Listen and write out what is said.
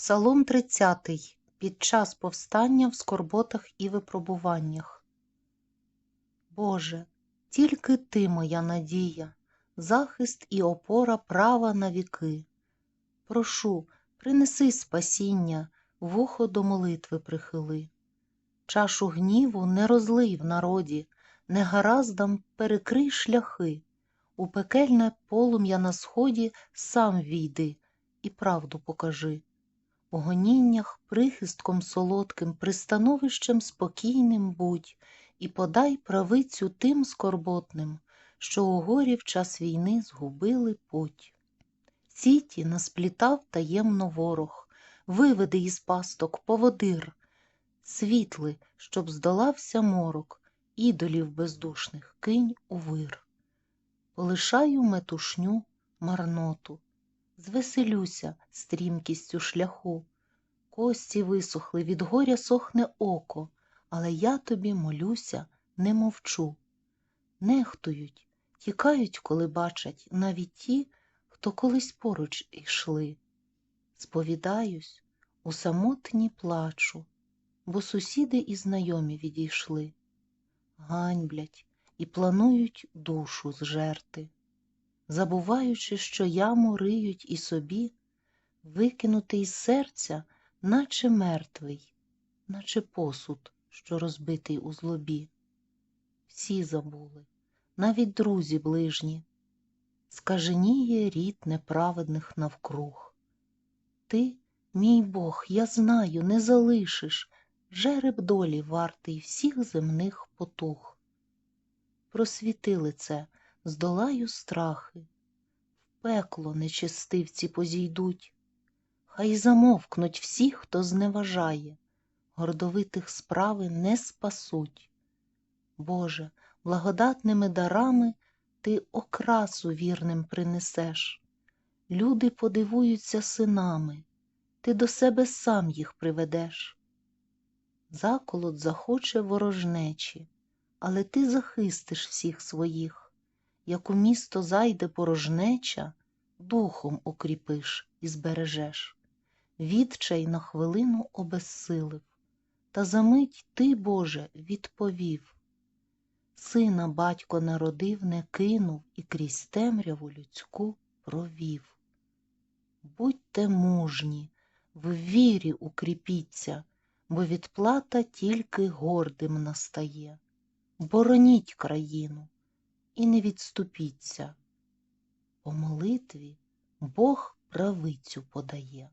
Псалом 30 під час повстання в скорботах і випробуваннях. Боже, тільки Ти моя надія, захист і опора права на віки. Прошу, принеси спасіння, вухо до молитви прихили. Чашу гніву не розлий в народі, негараздам перекрий шляхи. У пекельне полум'я на сході сам війди і правду покажи. Гоніннях прихистком солодким, пристановищем спокійним будь, і подай правицю тим скорботним, що у горі в час війни згубили путь. Сіті насплітав таємно ворог, виведи із пасток поводир, світли, щоб здолався морок, ідолів бездушних кинь у вир. Полишаю метушню марноту, звеселюся стрімкістю шляху. Кості висохли, від горя сохне око, але я тобі молюся, не мовчу. Нехтують, тікають, коли бачать, навіть ті, хто колись поруч йшли. Сповідаюсь, у самотні плачу, бо сусіди і знайомі відійшли. Ганьблять і планують душу зжерти, забуваючи, що яму риють і собі, викинути із серця, наче мертвий, наче посуд, що розбитий у злобі. Всі забули, навіть друзі ближні, скаженіє рід неправедних навкруг. Ти, мій Бог, я знаю, не залишиш жереб долі вартий всіх земних потуг. Просвітили це, здолаю страхи, в пекло нечестивці позійдуть, хай замовкнуть всі, хто зневажає, гордовитих справи не спасуть. Боже, благодатними дарами ти окрасу вірним принесеш. Люди подивуються синами, ти до себе сам їх приведеш. Заколот захоче ворожнечі, але ти захистиш всіх своїх, як у місто зайде порожнеча, духом укріпиш і збережеш. Відчай на хвилину обезсилив, та за мить ти, Боже, відповів. Сина батько народив, не кинув і крізь темряву людську провів. Будьте мужні, в вірі укріпіться, бо відплата тільки гордим настає. Бороніть країну і не відступіться. По молитві Бог правицю подає.